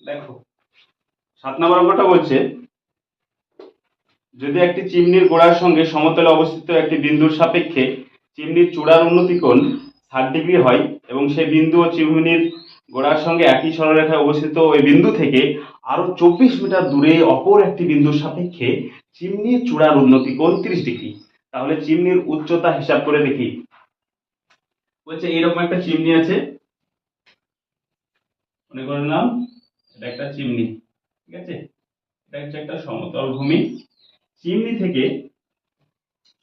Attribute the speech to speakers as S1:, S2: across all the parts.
S1: দেখো, সাত নম্বর অঙ্কটা বলছে, যদি একটি চিমনির গোড়ার সঙ্গে সমতলে অবস্থিত একটি বিন্দুর সাপেক্ষে চিমনির চূড়ার উন্নতি কোণ ষাট ডিগ্রি হয় এবং সেই বিন্দু ও চিমনির গোড়ার সঙ্গে একই সরলরেখায় অবস্থিত ওই বিন্দু থেকে আরও চব্বিশ মিটার দূরে অপর একটি বিন্দুর সাপেক্ষে চিমনির চূড়ার উন্নতি কোণ তিরিশ ডিগ্রি। তাহলে চিমনির উচ্চতা হিসাব করে দেখি। বলছে এরকম একটা চিমনি আছে। মনে করে নিলাম এটা একটা চিমনি, ঠিক আছে? এটা হচ্ছে একটা সমতল ভূমি। চিমনি থেকে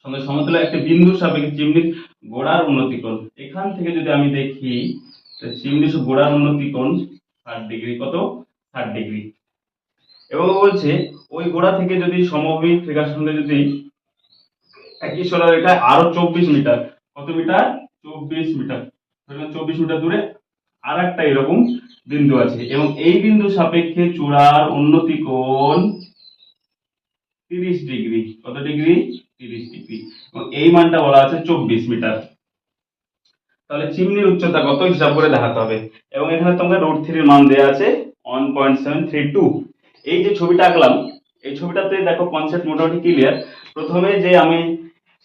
S1: সঙ্গে সমতলে একটা বিন্দুর সাপেক্ষে চিমনির গোড়ার উন্নতি কোণ এখান থেকে যদি আমি দেখি চিমনির গোড়ার উন্নতি কোণ ষাট ডিগ্রি। কত? ষাট ডিগ্রি। এবং বলছে, ওই গোড়া থেকে যদি সমভূমি রেখার সঙ্গে যদি একই সরলরেখায় আরও চব্বিশ মিটার। কত মিটার? চব্বিশ মিটার। চব্বিশ মিটার দূরে আর একটা এরকম বিন্দু আছে। এবং এই বিন্দু সাপেক্ষে চূড়ার উন্নতি কোণ তিরিশ ডিগ্রি। কত ডিগ্রি? তিরিশ ডিগ্রি। এবং এই মানটা বলা আছে চব্বিশ মিটার। তাহলে চিমনির উচ্চতা কত হিসাব করে দেখাতে হবে? এবং এখানে তোমাকে রুট থ্রির মান দেওয়া আছে one point seven three two এই যে ছবিটা আঁকলাম, এই ছবিটাতে দেখো কনসেপ্ট মোটামুটি ক্লিয়ার প্রথমে যে আমি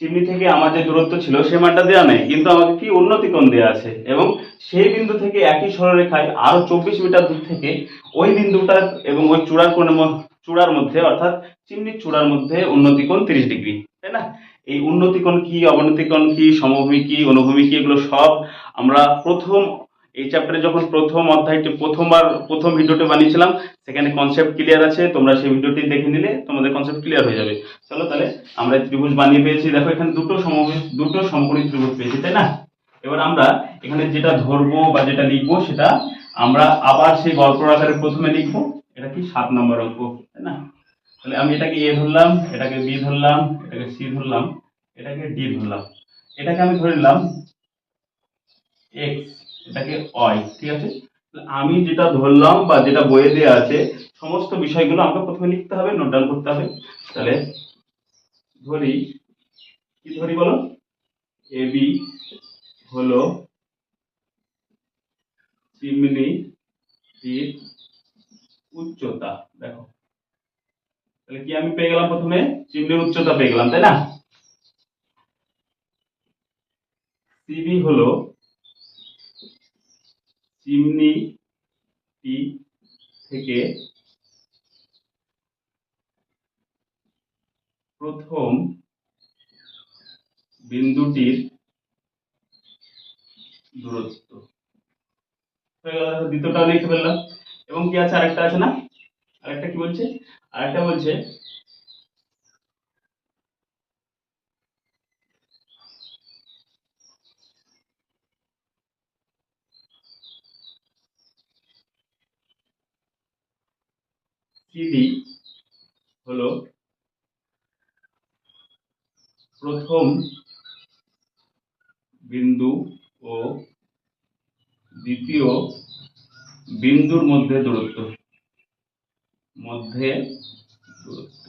S1: চিমনি থেকে আমার যে দূরত্ব ছিল, সে মানটা দেওয়া নেই, কিন্তু আমাকে কি উন্নতি কোণ দেওয়া আছে? এবং সেই বিন্দু থেকে একই সরলরেখায় আরও চব্বিশ মিটার দূর থেকে ওই বিন্দুটা এবং ওই চূড়ার কোণের চূড়ার মধ্যে, অর্থাৎ চিমনির চূড়ার মধ্যে উন্নতি কোণ তিরিশ ডিগ্রি, তাই না? এই উন্নতি কোণ কি, অবনতি কোণ কি, সমভূমি কি, অনুভূমি কি, এগুলো সব আমরা প্রথম এই চ্যাপ্টারে যখন প্রথম অধ্যায়টি, প্রথমবার, প্রথম ভিডিওটি বানিয়েছিলাম, সেখানে কনসেপ্ট ক্লিয়ার আছে, তোমরা সেই ভিডিওটি দেখে নিলে তোমাদের কনসেপ্ট ক্লিয়ার হয়ে যাবে। চলো তাহলে আমরা ত্রিভুজ বানিয়ে পেয়েছি। দেখো, এখানে দুটো সমভুজ দুটো সমকোণী ত্রিভুজ পেয়েছি, তাই না? এবার আমরা এখানে যেটা ধরবো বা যেটা লিখব, সেটা আমরা আবার সেই গল্প আকারে প্রথমে লিখব। এটা কি? সাত নম্বর অঙ্ক, তাই না? তাহলে আমি এটাকে এ ধরলাম, এটাকে বি ধরলাম, এটাকে সি ধরলাম, এটাকে ডি ধরলাম। এটাকে আমি ধরে নিলাম, এক্স। এটাকে ওয়াই ঠিক আছে? আমি যেটা ধরলাম বা যেটা বইয়ে দেওয়া আছে, সমস্ত বিষয়গুলো আমাকে প্রথমে লিখতে হবে নোট ডাউন করতে হবে। তাহলে ধরি, কি ধরি বলো? বি হলো চিমনি উচ্চতা, দেখো। তাহলে কি আমি পেয়ে গেলাম প্রথমে? চিমনির উচ্চতা পেয়ে গেলাম, তাই না? সিবি হলো চিমনিটি থেকে প্রথম বিন্দুটির দূরত্ব। দ্বিতীয়টা লিখে ফেললাম। এবং কি আছে? আরেকটা আছে না? আরেকটা কি বলছে? আরেকটা বলছে সিডি হলো প্রথম বিন্দু ও দ্বিতীয় বিন্দুর মধ্যে দূরত্ব। মধ্যে দূরত্ব।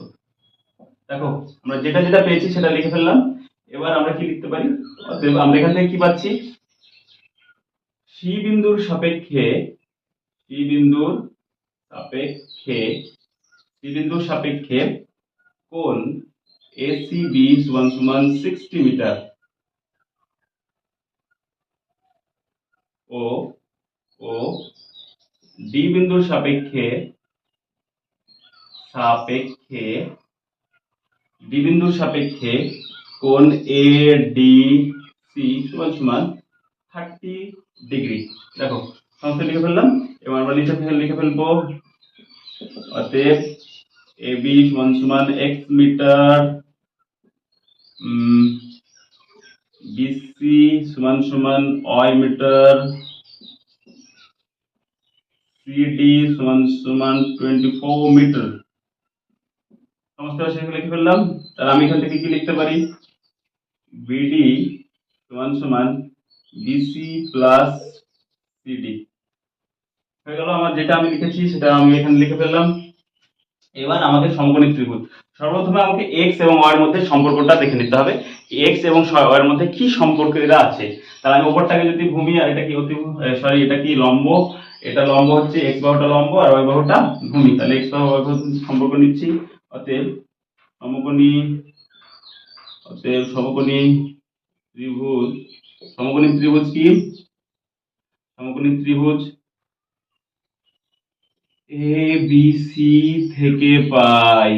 S1: দেখো, আমরা যেটা যেটা পেয়েছি সেটা লিখে ফেললাম। এবার আমরা কি লিখতে পারি? আমরা এখান থেকে কি পাচ্ছি? সি বিন্দুর সাপেক্ষে সি বিন্দুর সাপেক্ষে সি বিন্দুর সাপেক্ষে কোণ এসিবি সমান সমান সিক্সটি মিটার ও ও ডি বিন্দুর সাপেক্ষে সাপেক্ষে ডি বিন্দুর সাপেক্ষে কোণ এ ডি সি সমান সমান থার্টি ডিগ্রি দেখো সমস্ত লিখে ফেললাম, এবার আমরা লিখে লিখে ফেলব। অতএব এ বি সমান সমান এক্স মিটার বিসি সমান সমান ওয়াই মিটার সিডি সমান সমান টোয়েন্টি ফোর মিটার। সমস্ত সেগুলো লিখে ফেললাম। তাহলে আমি এখান থেকে কি লিখতে পারি? বিডি সমান সমান বিসি প্লাস সিডি হয়ে গেল আমার যেটা আমি লিখেছি, সেটা আমি এখানে লিখে ফেললাম। এবার আমাদের সমকোণী ত্রিভুজ। সর্বপ্রথমে আমাকে এক্স এবং ওয়াই এর মধ্যে সম্পর্কটা দেখে নিতে হবে। এক্স এবং ওয়াই এর মধ্যে কি সম্পর্ক এরা আছে? তাহলে আমি ওপরটাকে যদি ভূমি আর এটা কি অতি সরি এটা কি লম্ব? এটা লম্ব হচ্ছে এক্স বাহুটা লম্ব আর ওই বাহুটা ভূমি তাহলে এক্স বাহু ওই বাহু সম্পর্ক নিচ্ছি। অতএব সমকোণী অতএব সমকোণী ত্রিভুজ সমকোণী ত্রিভুজ কি? সমকোণী ত্রিভুজ এ বি সি থেকে পাই।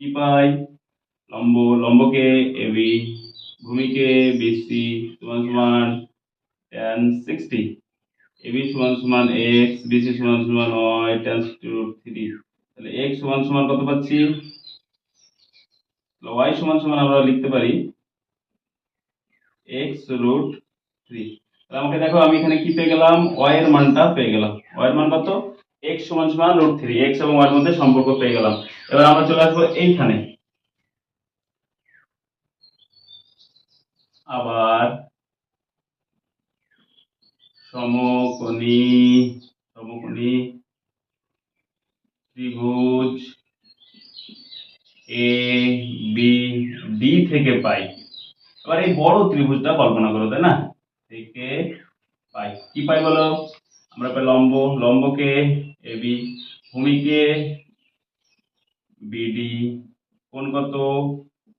S1: কি পাই? লম্ব, লম্বকে এ বি ভূমিকে বিসি সমান সমান tan সিক্সটি এবি সমান সমান এক্স বিসি সমান সমান ওয়াই tan রুট থ্রি তাহলে এক্স সমান সমান কত পাচ্ছি? ওয়াই সমান সমান আমরা লিখতে পারি এক্স রুট থ্রি আমাকে দেখো, আমি এখানে কি পেয়ে গেলাম? ওয়াই এর মানটা পেয়ে গেলাম। ওয়াই এর মান কত? এক্স সমান সমান রুট থ্রি এক্স এবং এর মধ্যে সম্পর্ক পেয়ে গেলাম। এবার আমরা চলে আসব এইখানে। আবার সমকোণী সমকোণী ত্রিভুজ এ বি ডি থেকে পাই। এবার এই বড় ত্রিভুজটা কল্পনা করো, তাই না? থেকে পাই। কি পাই বলো? আমরা পাই লম্ব। লম্বকে এ বি, ভূমিকে বিডি কোন কত?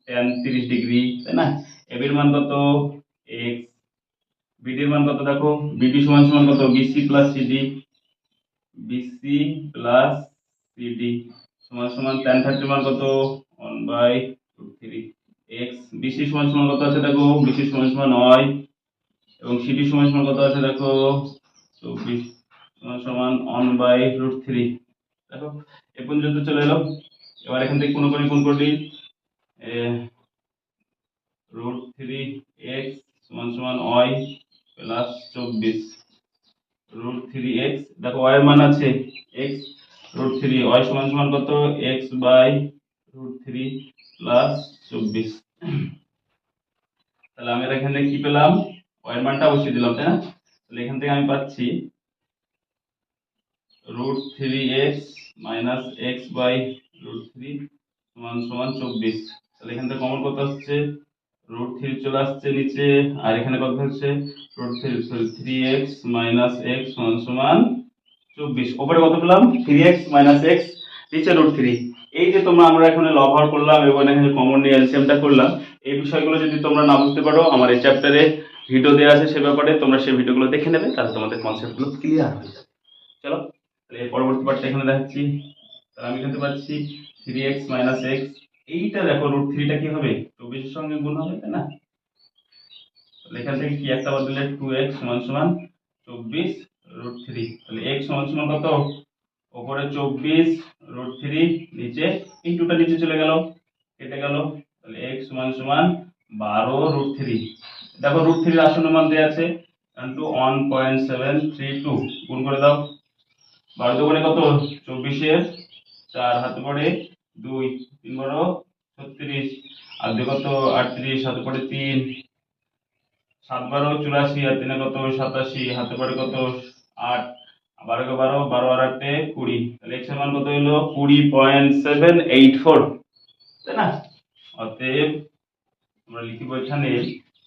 S1: tan তিরিশ ডিগ্রি, তাই না? এবির মান কত? এক্স। বিডির মান কত দেখো? বিডি সমান সমান কত? BC plus CD. BC plus CD সমান সমান tan থার্টির মান কত? One by three X. BC সমান সমান কত আছে দেখো? বিসি সমান সমান নয়। এবং সিডি সমান সমান কত আছে দেখো? চব্বিশ সমান সমান ওয়ান বাই রুট থ্রি দেখো, এ পর্যন্ত চলে এলো। এবার এখান থেকে কোনো কোনো কোন করলি রুট থ্রি এক্স সমান সমান ওয়াই প্লাস চব্বিশ। রুট থ্রি এক্স দেখো ওয়াই মান আছে। এক্স রুট থ্রি ওয়াই সমান সমান কত? X by root three plus চব্বিশ। তাহলে আমি এখান কি পেলাম? ওয়াই এর মানটা বসিয়ে দিলাম, তাই না? তাহলে এখান থেকে আমি পাচ্ছি root three X minus X by three সমান সমান চব্বিশ। তাহলে এখান থেকে কমন কত আসছে? রুট থ্রি চলে আসছে নিচে, আর এখানে কত হচ্ছে root three, sorry, three X minus X সমান সমান চব্বিশ। ওপরে কত পেলাম? থ্রি এক্স মাইনাস এক্স, নিচে রুট থ্রি। এই যে তোমরা আমরা এখানে লব হর করলাম এবং এখানে কমন নিয়ে এলসিএমটা করলাম, এই বিষয়গুলো যদি তোমরা না বুঝতে পারো, আমার এই চ্যাপ্টারে ভিডিও দেওয়া আছে সে ব্যাপারে, তোমরা সেই ভিডিওগুলো দেখে নেবে, তাহলে তোমাদের কনসেপ্টগুলো ক্লিয়ার হয়ে যাবে। চলো, তাহলে এর পরবর্তী পার্টটা এখানে দেখাচ্ছি। তাহলে আমি এখানে পাচ্ছি থ্রি এক্স মাইনাস এক্স এইটা দেখো রুট থ্রিটা কি হবে? চব্বিশের সঙ্গে গুণ হবে, তাই না? তাহলে এখান থেকে কি একটা বদলে টু এক্স সমান সমান চব্বিশ রুট থ্রি তাহলে এক্স সমান সমান কত? ওপরে চব্বিশ রুট থ্রি নিচে, এই টুটা নিচে চলে গেল, কেটে গেল। তাহলে এক্স সমান সমান বারো রুট থ্রি দেখো রুট থ্রির আসন্ন মান দেওয়া আছে two one point seven three two গুণ করে দাও। বারো দুগুণে কত? চব্বিশের চার হাতে পড়ে দুই, তিন বারো ছত্রিশ। আর দুই কত? আটত্রিশ, হাতে পড়ে তিন। সাত বারো, চুরাশি, আর তিনে কত? সাতাশি, হাতে পড়ে কত? আট। বারো কে বারো বারো আর আটে কুড়ি। তাহলে এক্সের মান কত হলো? কুড়ি পয়েন্ট সেভেন এইট ফোর তাই না? অতএব আমরা লিখিব এখানে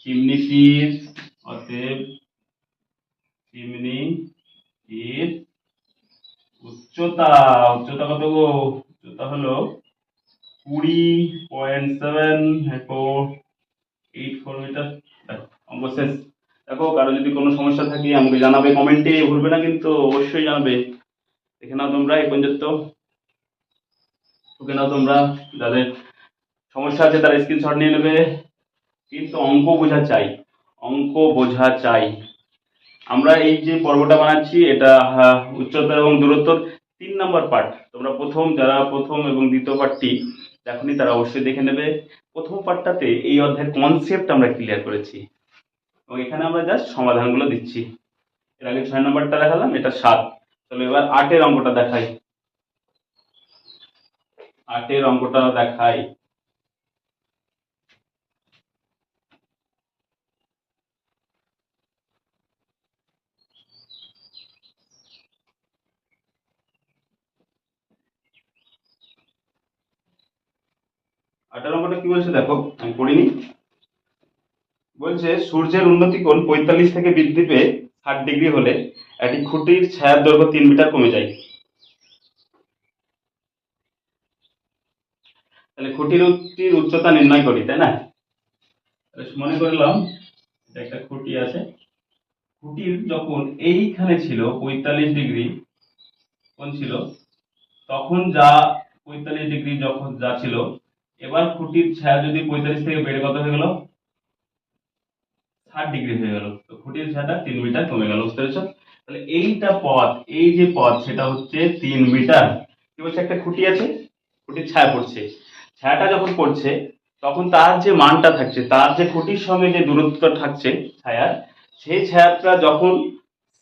S1: চিমনিটির অতএব চিমনিটির উচ্চতা উচ্চতা কত গো? উচ্চতা হলো কুড়ি point seven eight four metre অঙ্ক দেখো, কারও যদি কোনো সমস্যা থাকে, আমাকে জানাবে কমেন্টে, ভুলবে না কিন্তু অবশ্যই জানাবে। দেখে নাও তোমরা, এই পর্যন্ত। ওকে নাও তোমরা, যাদের সমস্যা আছে তারা স্ক্রিনশট নিয়ে নেবে। কিন্তু অঙ্ক বোঝা চাই। অঙ্ক বোঝা চাই। আমরা এই যে পর্বটা বানাচ্ছি এটা হ্যাঁ, উচ্চতা এবং দূরত্ব তিন নম্বর পার্ট। তোমরা প্রথম যারা প্রথম এবং দ্বিতীয় পার্টটি দেখনি তারা অবশ্যই দেখে নেবে। প্রথম পার্টটাতে এই অধ্যায়ের কনসেপ্ট আমরা ক্লিয়ার করেছি। এবং এখানে আমরা জাস্ট সমাধানগুলো দিচ্ছি। এর আগে ছয় নম্বরটা দেখালাম এটা সাত। চলো এবার আটের অঙ্কটা দেখাই। আটের অঙ্কটা দেখাই। আটের অঙ্কটা কি বলছে? দেখো, আমি পড়িনি। বলছে, সূর্যের উন্নতি কোণ পঁয়তাল্লিশ থেকে বৃদ্ধি পেয়ে ষাট ডিগ্রি হলে একটি খুঁটির ছায়ার দৈর্ঘ্য তিন মিটার কমে যায়। তাহলে খুঁটির উচ্চতা নির্ণয় করি, তাই না? মনে করলাম এটা একটা খুঁটি আছে। খুঁটির যখন এইখানে ছিল, পঁয়তাল্লিশ ডিগ্রি কোন ছিল, তখন যা পঁয়তাল্লিশ ডিগ্রি যখন যা ছিল এবার খুঁটির ছায়া যদি পঁয়তাল্লিশ থেকে বেড়ে কত হয়ে গেল? ষাট ডিগ্রি হয়ে গেল। তো খুঁটির ছায়াটা তিন মিটার কমে গেল, বুঝতে পেরেছ? তাহলে এইটা পথ, এই যে পথ, সেটা হচ্ছে তিন মিটার। কি বলছে? একটা খুঁটি আছে, খুঁটির ছায়া পড়ছে। ছায়াটা যখন পড়ছে, তখন তার যে মানটা থাকছে, তার যে খুঁটির সঙ্গে যে দূরত্ব থাকছে ছায়ার, সেই ছায়াটা যখন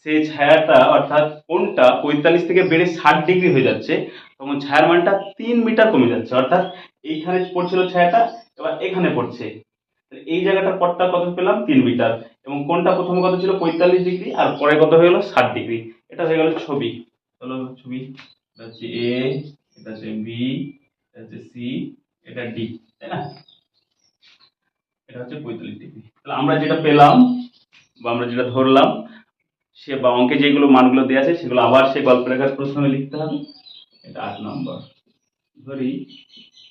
S1: সেই ছায়াটা অর্থাৎ কোনটা পঁয়তাল্লিশ থেকে বেড়ে ষাট ডিগ্রি হয়ে যাচ্ছে, তখন ছায়ার মানটা তিন মিটার কমে যাচ্ছে, অর্থাৎ এইখানে পড়ছিল ছায়াটা এবার এখানে পড়ছে। এই জায়গাটার পরটা কত পেলাম? তিন মিটার এবং কোনটা প্রথমে কত ছিল? পঁয়তাল্লিশ ডিগ্রি আর পরে কত হয়ে গেল? ষাট ডিগ্রি এটা হয়ে গেল ছবি। চলো ছবি, এটা হচ্ছে এ এটা হচ্ছে বি এটা হচ্ছে সি এটা ডি তাই না? এটা হচ্ছে পঁয়তাল্লিশ ডিগ্রি তাহলে আমরা যেটা পেলাম, বা আমরা যেটা ধরলাম সে বা অঙ্কে যেগুলো মানগুলো দেওয়া আছে, সেগুলো আবার সে গল্প লেখার প্রশ্নে লিখতে হবে। এটা আট নম্বর। ধরি,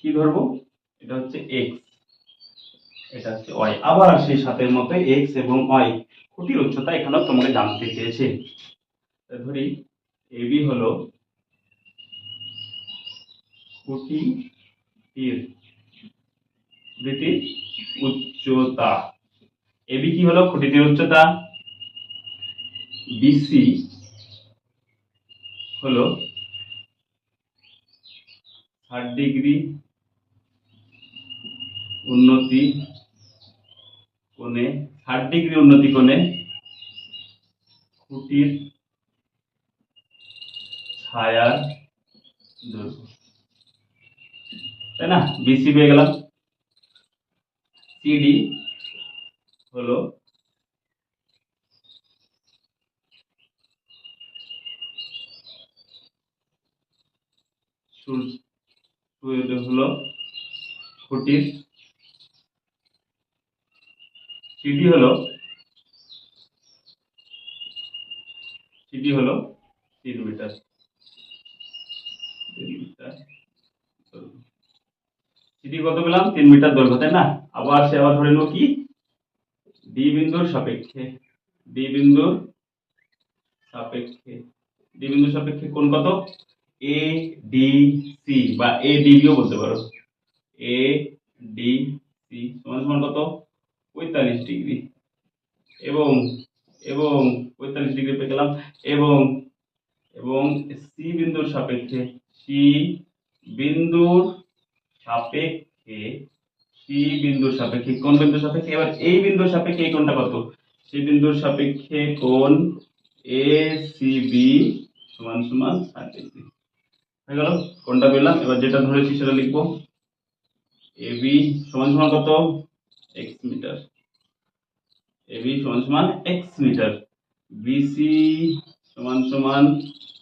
S1: কি ধরবো? এটা হচ্ছে এক্স এটা হচ্ছে ওয়াই আবার সেই সাতের মতো এক্স এবং ওয়াই খুঁটির উচ্চতা এখানেও তোমাকে জানতে চেয়েছে। ধরি এবি হলো খুঁটি তীর খুঁটিটির উচ্চতা। এবি কি হলো? খুঁটিটির উচ্চতা। বিসি হলো ষাট ডিগ্রি উন্নতি কোণে, ষাট ডিগ্রি উন্নতি কোণে খুঁটির ছায়ার দৈর্ঘ্য। তাই না? বিসি পেয়ে গেলাম। সিডি হলো হলো খুঁটির। সিডি হলো সিডি হলো তিন মিটার। তিন মিটার সিডি কত পেলাম? তিন মিটার দৈর্ঘ্য, তাই না? আবার সে আবার ধরে নেব কি? ডি বিন্দুর সাপেক্ষে, ডি বিন্দুর সাপেক্ষে। ডি বিন্দুর সাপেক্ষে কোন কত? এ ডি সি বা এ ডিবিও বলতে পারো। এ ডি সি সমান সমান কত? পঁয়তাল্লিশ ডিগ্রি। এবং এবং পঁয়তাল্লিশ ডিগ্রি পেয়ে গেলাম। এবং এবং সি বিন্দুর সাপেক্ষে সি বিন্দুর সাপেক্ষে সি বিন্দুর সাপেক্ষে, কোন বিন্দুর সাপেক্ষে? এবার এই বিন্দুর সাপেক্ষে এই কোণটা কত সি বিন্দুর সাপেক্ষে কোণ এ সি বি সমান সমান ষাট ডিগ্রি। হয়ে গেল। কোনটা পেলাম? এবার যেটা ধরেছি সেটা লিখব। এ বি সমান সমান কত? X metre. এ বি সমান সমান এক্স মিটার। বিসি সমান সমান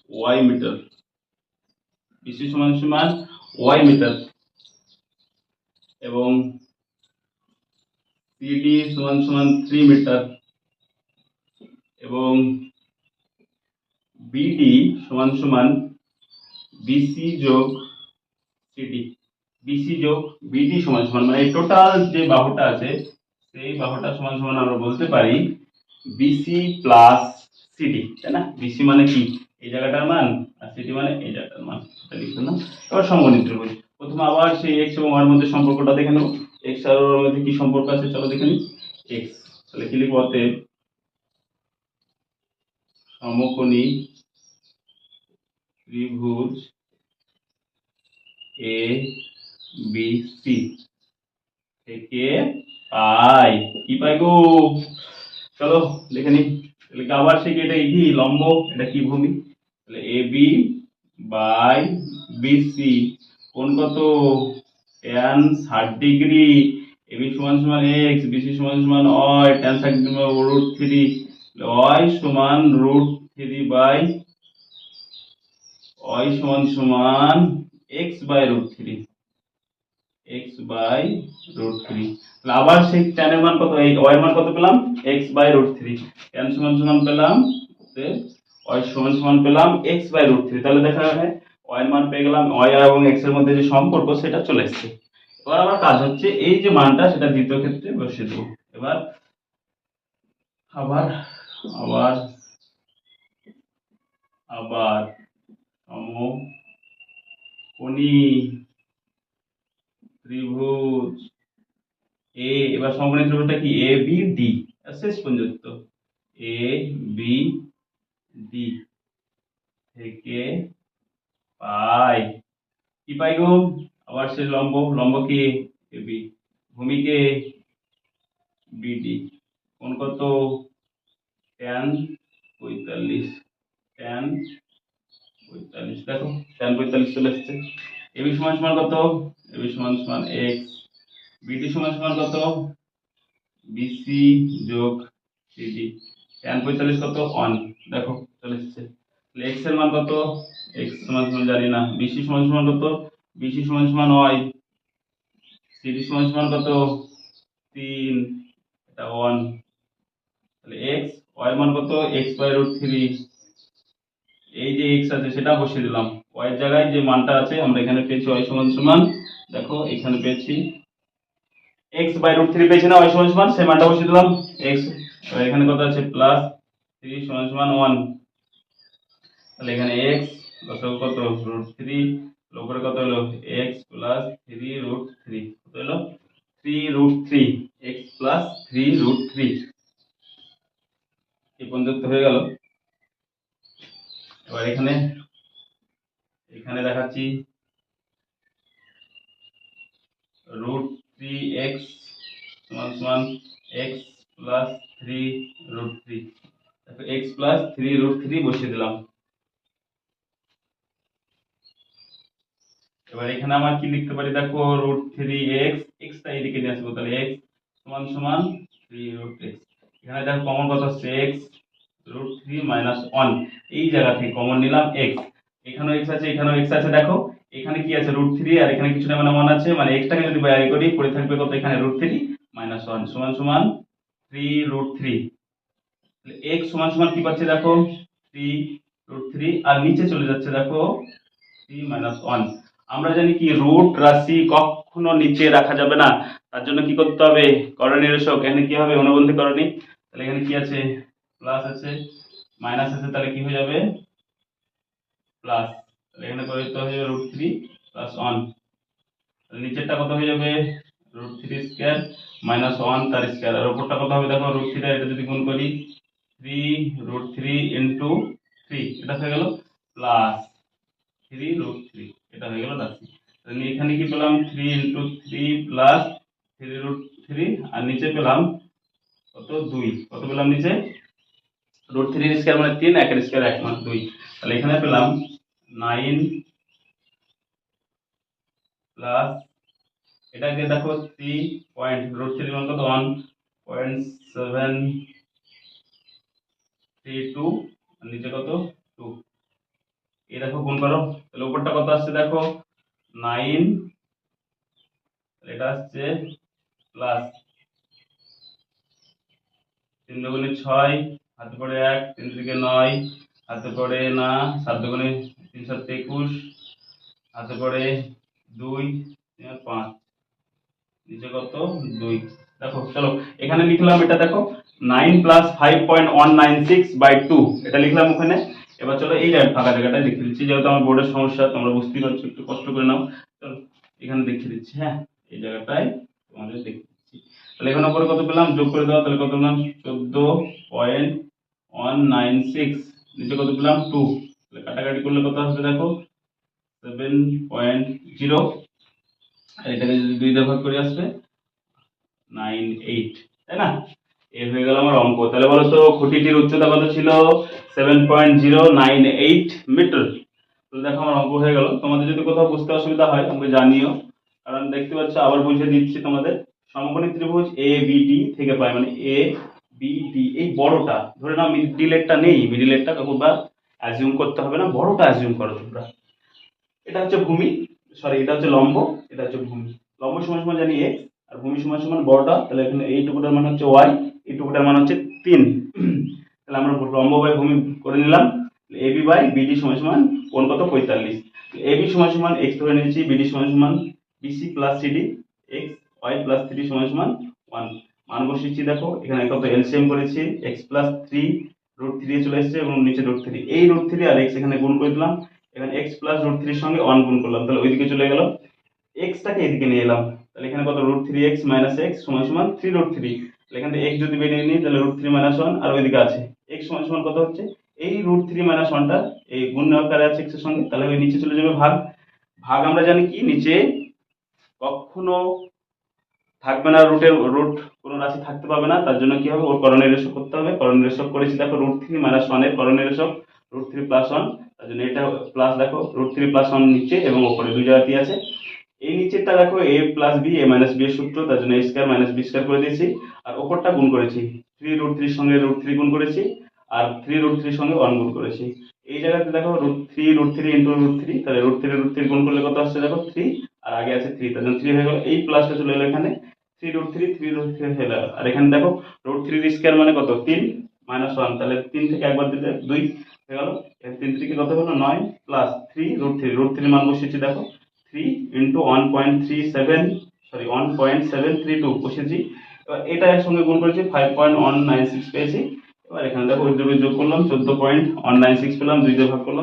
S1: ওয়াই মিটার। বিসি সমান সমান ওয়াই মিটার। এবং সিডি সমান সমান থ্রি মিটার। এবং বিডি সমান সমান বিসি যোগ সিডি বিসি যোগ বিডি সমান সমান মানে টোটাল যে বাহুটা আছে, সেই বাহুটা সমান সমান আমরা বলতে পারি বিসি প্লাস সিডি তাই না? বিসি মানে কি? এই জায়গাটার মান আর সিডি মানে এই জায়গাটার মান সেটা লিখতে না? এবার সম্বন্ধ ত্রিভুজ প্রথমে আবার সেই এক্স এবং ওয়ার মধ্যে সম্পর্কটা দেখে নেব। এক্স আর ওর মধ্যে কি সম্পর্ক আছে? চলো দেখে নিই। এক্স তাহলে কি লিখব অতএব? সমকোণী ত্রিভুজ এ বি সি থেকে পাই। কি পাই গো? চলো, লিখে নি তাহলে আবার সে এটা কি? লম্ব? এটা কি ভূমি? তাহলে A B by B C কোন কত? ট্যান ষাট ডিগ্রি। এ বি সমান সমান এক্স বি সি সমান সমান অয় ট্যান ষাট ডিগ্রি রুট থ্রি অয় সমান রুট থ্রি বাই অয় সমান সমান X by root three X by root three আবার সেই tan মান কত? এই y মান কত পেলাম? x by root three tan সমান সমান পেলাম y সমান সমান পেলাম x বাই রুট থ্রি তাহলে দেখা যায় এর মান পেয়ে গেলাম, y এবং x এর মধ্যে যে সম্পর্ক, সেটা চলে এসেছে। এবার আমার কাজ হচ্ছে, এই যে মানটা, সেটা দ্বিতীয় ক্ষেত্রে বসিয়ে দেবো। এবার আবার আবার আবার সমকোণী ত্রিভুজ। এ, এবার সমকোণী ত্রিভুজটা কি? A, B, D. শেষ পর্যন্ত। A, B, D. থেকে পাই। কি পাই গো? আবার সে লম্ব। লম্ব কি? A, B. ভূমিকে বিডি কোন কত? ট্যান পঁয়তাল্লিশ। ট্যান পঁয়তাল্লিশ। দেখো ট্যান পঁয়তাল্লিশ চলে এসছে। এবি সমান সমান কত? এবি সমান সমান এক্স বিডি সমান সমান কত? বিসি যোগ সিডি ট্যান পঁয়তাল্লিশ কত? অন দেখো, চলে এসছে। এক্সের মান কত? এক্স সমান সমান জানি না। বিসি সমান সমান কত? বিসি সমান সমান ওয়াই সিডি সমান সমান কত? তিন। এটা ওয়ান তাহলে এক্স ওয়াই মান কত? এক্স বাই রুট থ্রি এই যে এক্স আছে সেটা বসিয়ে দিলাম। ওয়াই জায়গায় যে মানটা আছে, আমরা এখানে পেয়েছি ওয়াই সমান সমান। দেখো, এখানে পেয়েছি এক্স বাই রুট থ্রি পেয়েছি না ওয়াই সমান সমান, সেই মানটা বসিয়ে দিলাম। এক্স এখানে কত আছে? প্লাস থ্রি সমান সমান ওয়ান তাহলে এখানে এক্স দশক কত? রুট থ্রি লোকের কত হলো? X plus three root three কত হলো? Three root three X plus three root three এই পর্যন্ত হয়ে গেল। এবার এখানে এখানে দেখাচ্ছি রুট থ্রি এক্স সমান সমান X plus three root three তারপর X plus three root three বসিয়ে দিলাম। এবার এখানে আমার কি লিখতে পারি? দেখো রুট থ্রি এক্স এক্সটা এদিকে নিয়ে আসব, তাহলে এক্স সমান সমান থ্রি রুট এক্স এখানে দেখো কমন কত হচ্ছে X root three minus one এই জায়গা থেকে কমন নিলাম এক্স এখানেও এক্স আছে, এখানেও এক্স আছে। দেখো, এখানে কি আছে? রুট থ্রি আর এখানে মানে আছে। মানে যদি বাইরে থাকবে এখানে? রুট থ্রি মাইনাস ওয়ান সমান সমান থ্রি রুট থ্রি এক্স সমান সমান কি পাচ্ছে দেখো? থ্রি রুট থ্রি আর নিচে চলে যাচ্ছে দেখো থ্রি মাইনাস ওয়ান আমরা জানি কি রুট রাশি কখনো নিচে রাখা যাবে না। তার জন্য কি করতে হবে? করণী রসক। এখানে কি হবে? অনুবন্ধী করণী। তাহলে এখানে কি আছে? প্লাস আছে মাইনাস আছে, তাহলে কি হয়ে যাবে? প্লাস এখানে দিতে হয়ে যাবে রুট থ্রি প্লাস ওয়ান নিচেরটা কত হয়ে যাবে? Root three square minus one তার স্কোয়ার আর ওপরটা কত হবে? দেখো রুট থ্রিটা এটা যদি গুণ করি three root three into three এটা হয়ে গেল প্লাস থ্রি রুট থ্রি এটা হয়ে গেল রাশি তাহলে এখানে কি পেলাম? Three into three plus three root three আর নিচে পেলাম কত? দুই। কত পেলাম নিচে? রুট থ্রি স্কোয়ার মানে তিন একের স্কোয়ার এক মানে দুই তাহলে এখানে পেলাম নাইন প্লাস এটাকে দেখো থ্রি পয়েন্ট রুট থ্রি মানে কত? One point seven three two নিচে কত? টু এই দেখো গুণ করো। তাহলে উপরটা কত আসছে দেখো? নাইন এটা আসছে প্লাস তিন দুগুণে ছয় হাতে পড়ে এক, তিন থেকে নয়। হাতে পড়ে না, সাত দুগুণে তিন সাত একুশ। হাতে পড়ে দুই পাঁচ। নিচে কত? দুই। দেখো, চলো, এখানে লিখলাম এটা, দেখো nine plus five point one nine six by two এটা লিখলাম ওখানে। এবার চলো, এই ফাঁকা জায়গাটা লিখে দিচ্ছি, যেহেতু আমার বোর্ডের সমস্যা, তোমরা বুঝতেই পারছ, একটু কষ্ট করে নাও। চলো, এখানে দেখিয়ে দিচ্ছি হ্যাঁ? এই জায়গাটায় তোমাদের দেখিয়ে দিচ্ছি। তাহলে এখানে উপরে কত পেলাম? যোগ করে দাও, তাহলে কত পেলাম? চোদ্দ পয়েন্ট ওয়ান নাইন সিক্স নিচে কত পেলাম টু তাহলে কাটাকাটি করলে কত আসবে দেখো? সেভেন পয়েন্ট জিরো আর এটাকে যদি দুই ভাগ করে আসবে? নাইন এইট তাই না? এ হয়ে গেল আমার অঙ্ক। তাহলে বলো তো খুঁটিটির উচ্চতা কত ছিল? Seven point zero nine eight metre তো দেখো আমার অঙ্ক হয়ে গেল। তোমাদের যদি কোথাও বুঝতে অসুবিধা হয়, আমাকে জানিও। কারণ দেখতে পাচ্ছ, আবার বুঝিয়ে দিচ্ছি তোমাদের। সমকোণী ত্রিভুজ এ বি ডি থেকে পাই মানে এ বি ডি এই বড়টা, ধরে নাও মিডিলেরটা নেই মিডিলেরটা বা অ্যাজিউম করতে হবে না, বড়টা অ্যাজিউম করো তোমরা। এটা হচ্ছে ভূমি সরি এটা হচ্ছে লম্ব, এটা হচ্ছে ভূমি। লম্ব সমান সমান জানি এক্স আর ভূমি সমান সমান বড়টা, তাহলে এখানে এই টুকুটার মান হচ্ছে ওয়াই এই টুকুটার মান হচ্ছে তিন। তাহলে আমরা লম্ব বাই ভূমি করে নিলাম এবি বাই বিডি সমান সমান কোণ কত? পঁয়তাল্লিশ। এবি সমান সমান এক্স ধরে নিয়েছি বিডি সমান সমান BC plus CD X Y plus three সমান সমান ওয়ান মান বসিয়েছি, দেখো, এখানে কত এলসিএম করেছি X plus three root three চলে এসেছে এবং নিচে রুট থ্রি এই রুট থ্রি আর এক্স এখানে গুণ করে দিলাম। এখানে এক্স প্লাস রুট থ্রির সঙ্গে ওয়ান গুণ করলাম। তাহলে ওইদিকে চলে গেল। এক্সটাকে এদিকে নিয়ে এলাম। তাহলে এখানে কত? Root three X minus X সমান সমান থ্রি রুট থ্রি তাহলে এখান থেকে এক্স যদি বেরিয়ে নিই, তাহলে রুট থ্রি মাইনাস ওয়ান আর ওইদিকে আছে। এক্স সমান সমান কত হচ্ছে? এই রুট থ্রি মাইনাস ওয়ানটা এই গুণ আকারে আছে এক্সের সঙ্গে। তাহলে ওই নিচে চলে যাবে ভাগ। ভাগ আমরা জানি কি? নিচে কখনো থাকবে না রুটের রুট কোনো রাশি থাকতে পারবে না, তার জন্য কি হবে? ওর করণের রেশক করতে হবে। করণের রেশক করেছি, দেখো রুট থ্রি মাইনাস ওয়ানের করণের রেশক রুট থ্রি প্লাস ওয়ান তার জন্য এটা প্লাস দেখো রুট থ্রি প্লাস ওয়ান নিচে এবং ওপরে দুই জায়গাতেই আছে। এই নিচেরটা দেখো A plus B A minus B এর সূত্র, তার জন্য A square minus B square করে দিয়েছি। আর ওপরটা গুণ করেছি থ্রি রুট থ্রির সঙ্গে রুট থ্রি গুণ করেছি, আর থ্রি রুট থ্রির সঙ্গে ওয়ান গুণ করেছি। এই জায়গাতে দেখো root three root three into root three তাহলে রুট থ্রি রুট থ্রি গুণ করলে কত আসছে? দেখো থ্রি আর আগে আছে থ্রি তার জন্য থ্রি হয়ে গেল। এই প্লাসটা চলে এলো এখানে। Three root three three root three আর এখানে দেখো রুট থ্রি স্কোয়ার মানে কত? তিন মাইনাস ওয়ান তাহলে তিন থেকে একবার দিলে দুই হয়ে গেল। তিন থেকে কত হলো? নয় plus three root three root three মান বসিয়েছি, দেখো। Three into one point three seven sorry one point seven three two বসেছি এবার এটা এর সঙ্গে গুণ করেছি five point one nine six পেয়েছি। এবার এখানে দেখো, ওই যোগ করলাম, চোদ্দ পয়েন্ট ওয়ান নাইন সিক্স পেলাম, দুই দিয়ে ভাগ করলাম।